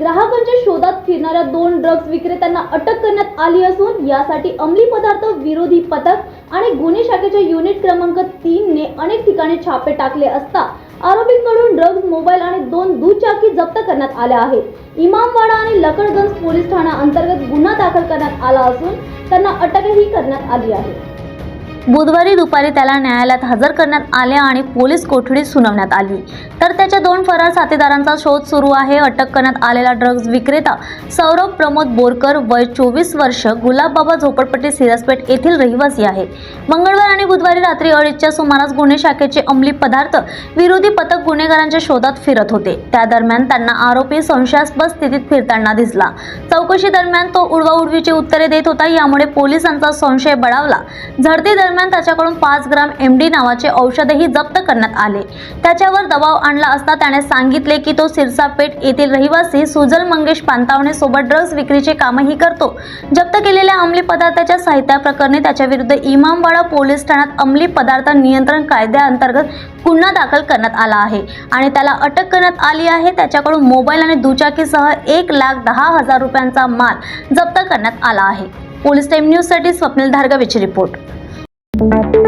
ग्राहकांच्या शोधात फिरणाऱ्या दोन ड्रग्ज विक्रेत्यांना अटक करण्यात आली असून यासाठी अंमली पदार्थ विरोधी पथक आणि गुन्हे शाखेच्या युनिट क्रमांक तीन ने अनेक ठिकाणी छापे टाकले असता आरोपींकडून ड्रग्ज मोबाईल आणि दोन दुचाकी जप्त करण्यात आल्या आहेत. इमामवाडा आणि लकडगंज पोलीस ठाणा अंतर्गत गुन्हा दाखल करण्यात आला असून त्यांना अटकही करण्यात आली आहे. बुधवारी दुपारी त्याला न्यायालयात हजर करण्यात आले आणि पोलीस कोठडीत सुनावण्यात आली. तर त्याच्या दोन फरार साथीदारांचा शोध सुरू आहे. अटक करण्यात आलेला ड्रग्ज विक्रेता सौरभ प्रमोद बोरकर वय चोवीस वर्ष गुलाबबाबा झोपडपट्टी सिरसपेठ येथील रहिवासी आहे. मंगळवार आणि बुधवारी रात्री अडीचच्या सुमारास गुन्हे शाखेचे अंमली पदार्थ विरोधी पथक गुन्हेगारांच्या शोधात फिरत होते. त्या दरम्यान त्यांना आरोपी संशयास्पद स्थितीत फिरताना दिसला. चौकशी दरम्यान तो उडवाउडवीची उत्तरे देत होता. यामुळे पोलिसांचा संशय बळावला. झडती दरम्यान त्याच्याकडून पाच ग्राम एम डी नावाचे औषधही जप्त करण्यात आले. त्याच्यावर दबाव आणला असता त्याने सांगितले की तो सिरसापेठ येथील रहिवासी सुजल मंगेश पांतावणे सोबत ड्रग्ज विक्रीचे कामही करतो. जप्त केलेल्या अंमली पदार्थाच्या साहित्याप्रकरणी त्याच्याविरुद्ध इमामवाडा पोलीस ठाण्यात अंमली पदार्थ नियंत्रण कायद्याअंतर्गत गुन्हा दाखल करण्यात आला आहे आणि त्याला अटक करण्यात आली आहे. त्याच्याकडून मोबाईल आणि दुचाकीसह एक लाख दहा हजार रुपयांचा माल जप्त करण्यात आला आहे. पोलीस टाईम न्यूजसाठी स्वप्नील धारगवेची रिपोर्ट. Thank you.